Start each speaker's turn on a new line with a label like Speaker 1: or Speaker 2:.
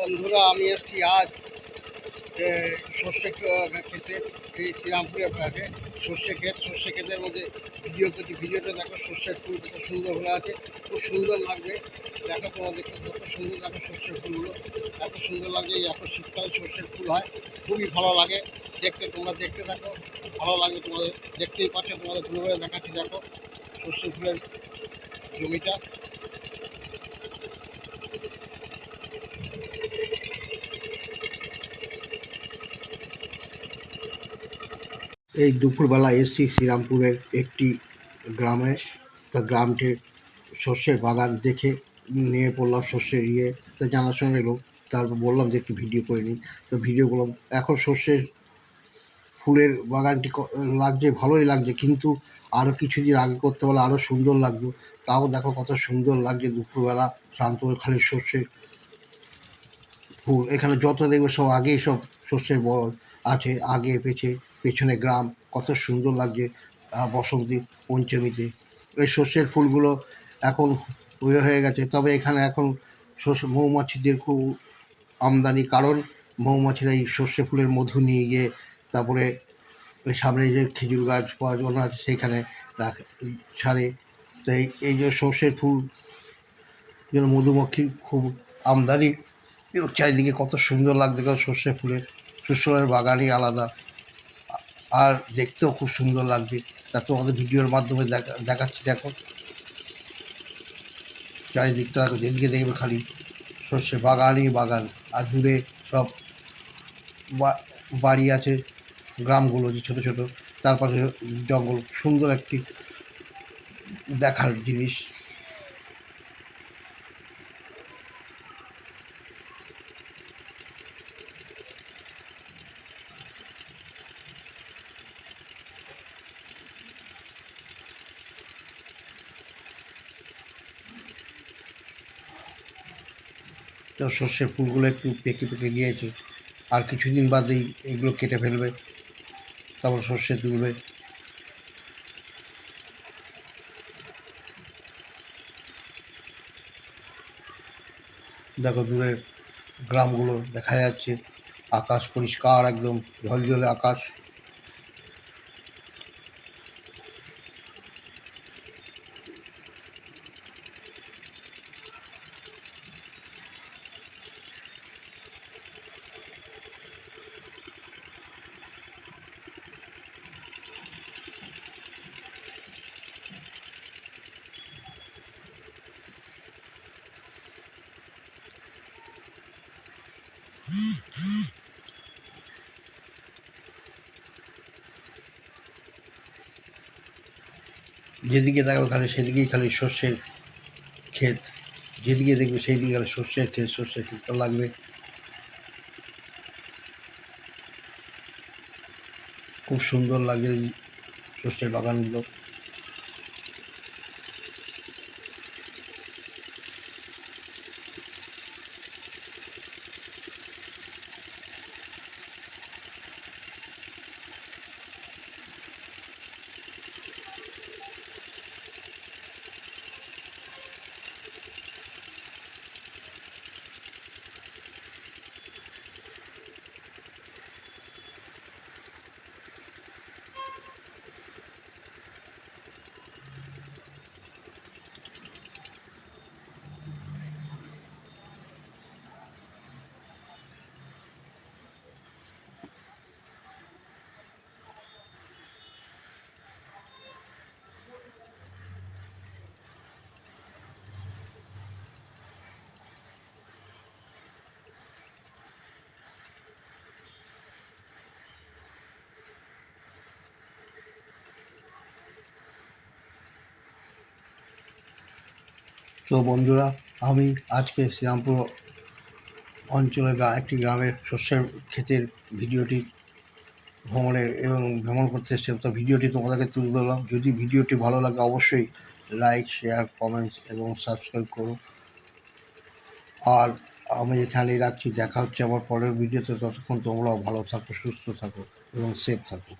Speaker 1: বন্ধুরা, আমি এসেছি আজ সর্ষে খেতে এই শ্রীরামপুরের পাশে সর্ষে ক্ষেত, সর্ষে ক্ষেতের মধ্যে ভিডিও করছি। ভিডিওটা দেখো, সর্ষের ফুল কত সুন্দর হয়ে আছে, খুব সুন্দর লাগবে দেখো তোমাদেরকে কত সুন্দর দেখো সর্ষের ফুলগুলো, এত সুন্দর লাগে এখন শীতকালে সর্ষের ফুল হয়, খুবই ভালো লাগে। দেখতে তোমরা দেখতে থাকো, ভালো লাগবে তোমাদের। দেখতেই পাচ্ছ, তোমাদের ঘুরে ঘুরে দেখাচ্ছি, দেখো সর্ষে ফুলের জমিটা। এই দুপুরবেলা এসছি শ্রীরামপুরের একটি গ্রামে। তা গ্রামটির শস্যের বাগান দেখে নিয়ে পড়লাম শস্যের ইয়ে। তা জানাশোনা এলো তারপর বললাম যে একটু ভিডিও করে নিই। তো ভিডিও করলাম এখন শস্যের ফুলের বাগানটি লাগছে, ভালোই লাগছে, কিন্তু আরও কিছুদিন আগে করতে পারলে আরও সুন্দর লাগতো। তাও দেখো কত সুন্দর লাগছে দুপুরবেলা শান্ত খালি শস্যের ফুল। এখানে যত দেখবে সব আগেই সব শস্যের বড় আছে, আগে পেছে পেছনে গ্রাম, কত সুন্দর লাগছে বসন্তী পঞ্চমীতে। এই শস্যের ফুলগুলো এখন ইয়ে হয়ে গেছে। তবে এখানে এখন শস্য মৌমাছিদের খুব আমদানি কারণ, মৌমাছিরা এই সর্ষে ফুলের মধু নিয়ে গিয়ে তারপরে ওই সামনে যে খেজুর গাছ পাওয়া জন্য আছে, সেখানে রাখে, ছাড়ে। তো এই যে সর্ষের ফুল যেন মধুমক্ষীর খুব আমদানি চারিদিকে কত সুন্দর কারণ সর্ষে ফুলের। সর্ষে বাগানই আলাদা। আর দেখতেও খুব সুন্দর লাগবে। তা তোমাদের ভিডিওর মাধ্যমে দেখা দেখাচ্ছি দেখো। চারিদিকটা দেখো, যেদিকে দেখবে খালি সর্ষে বাগানই বাগান। আর দূরে সব বাড়ি আছে, গ্রামগুলো যে ছোটো ছোটো। তার পাশে জঙ্গল। সুন্দর একটি দেখার জিনিস। তো সর্ষের ফুলগুলো একটু পেকে পেকে গিয়েছে। আর কিছুদিন বাদেই এগুলো কেটে ফেলবে, তারপর সর্ষে তুলবে। দেখো দূরের গ্রামগুলো দেখা যাচ্ছে, আকাশ পরিষ্কার একদম, ঝলঝলে আকাশ। যেদিকে দেখবে খালি সেদিকেই খালি শস্যের ক্ষেত, যেদিকে দেখবে সেই দিকে খালি শস্যের ক্ষেত শস্যের ক্ষেতটা লাগবে। খুব সুন্দর লাগে শস্যের বাগানগুলো। তো বন্ধুরা, আমি আজকে শ্রীরামপুর অঞ্চলে একটি গ্রামের শস্যের ক্ষেতের ভিডিওটি ভ্রমণের এবং ভ্রমণ করতে এসেছিলাম তো ভিডিওটি তোমাদেরকে তুলে ধরলাম। যদি ভিডিওটি ভালো লাগে, অবশ্যই লাইক শেয়ার কমেন্টস এবং সাবস্ক্রাইব করো। আর আমি এখানেই রাখছি। দেখা হচ্ছে আমার পরের ভিডিওতে। ততক্ষণ তোমরাও ভালো থাকো, সুস্থ থাকো এবং সেফ থাকো।